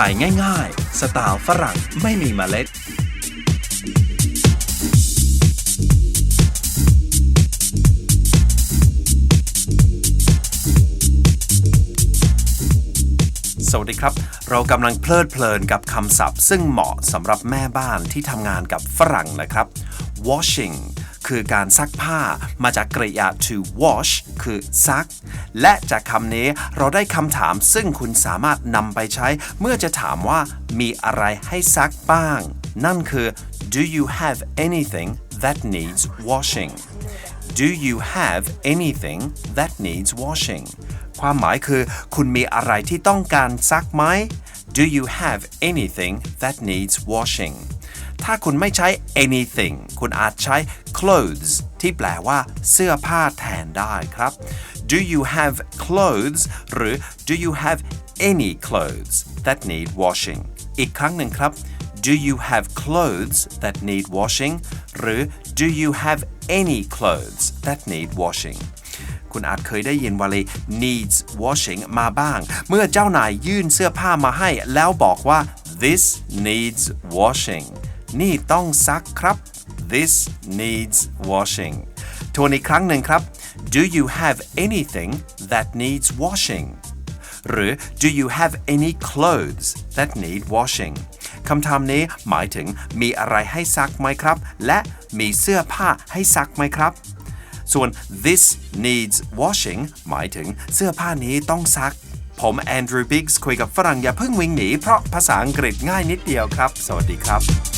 ถ่ายง่ายๆ สไตล์ฝรั่งไม่มีเมล็ด สวัสดีครับ เรากำลังเพลิดเพลินกับคำศัพท์ ซึ่งเหมาะสำหรับแม่บ้านที่ทำงานกับฝรั่งนะครับ washing คือการซักผ้ามาจากกริยา to wash คือซัก และจากคำนี้เราได้คำถามซึ่งคุณสามารถนำไปใช้ เมื่อจะถามว่ามีอะไรให้ซักบ้าง นั่นคือ do you have anything that needs washing Do you have anything that needs washing ความหมายคือ คุณมีอะไรที่ต้องการซักไหม Do you have anything that needs washing ถ้าคุณไม่ใช้ anything คุณอาจใช้ clothes ที่แปลว่าเสื้อผ้าแทนได้ครับ Do you have clothes หรือ Do you have any clothes that need washing อีกครั้งหนึ่งครับ Do you have clothes that need washing หรือ Do you have any clothes that need washing คุณอาจเคยได้ยินวลี needs washing มาบ้าง เมื่อเจ้านายยื่นเสื้อผ้ามาให้แล้วบอกว่า this needs washing นี่ต้องซักครับ this needs washing ทวนอีกครั้งหนึ่งครับ Do you have anything that needs washing หรือ Do you have any clothes that need washing คำถามนี้หมายถึงมีอะไรให้ซักไหมครับ และมีเสื้อผ้าให้ซักไหมครับ ส่วน this needs washing หมายถึงเสื้อผ้านี้ต้องซัก ผมแอนดรูว์บิกส์คุยกับฝรั่งอย่าเพิ่งวิ่งหนี เพราะภาษาอังกฤษง่ายนิดเดียวครับ สวัสดีครับ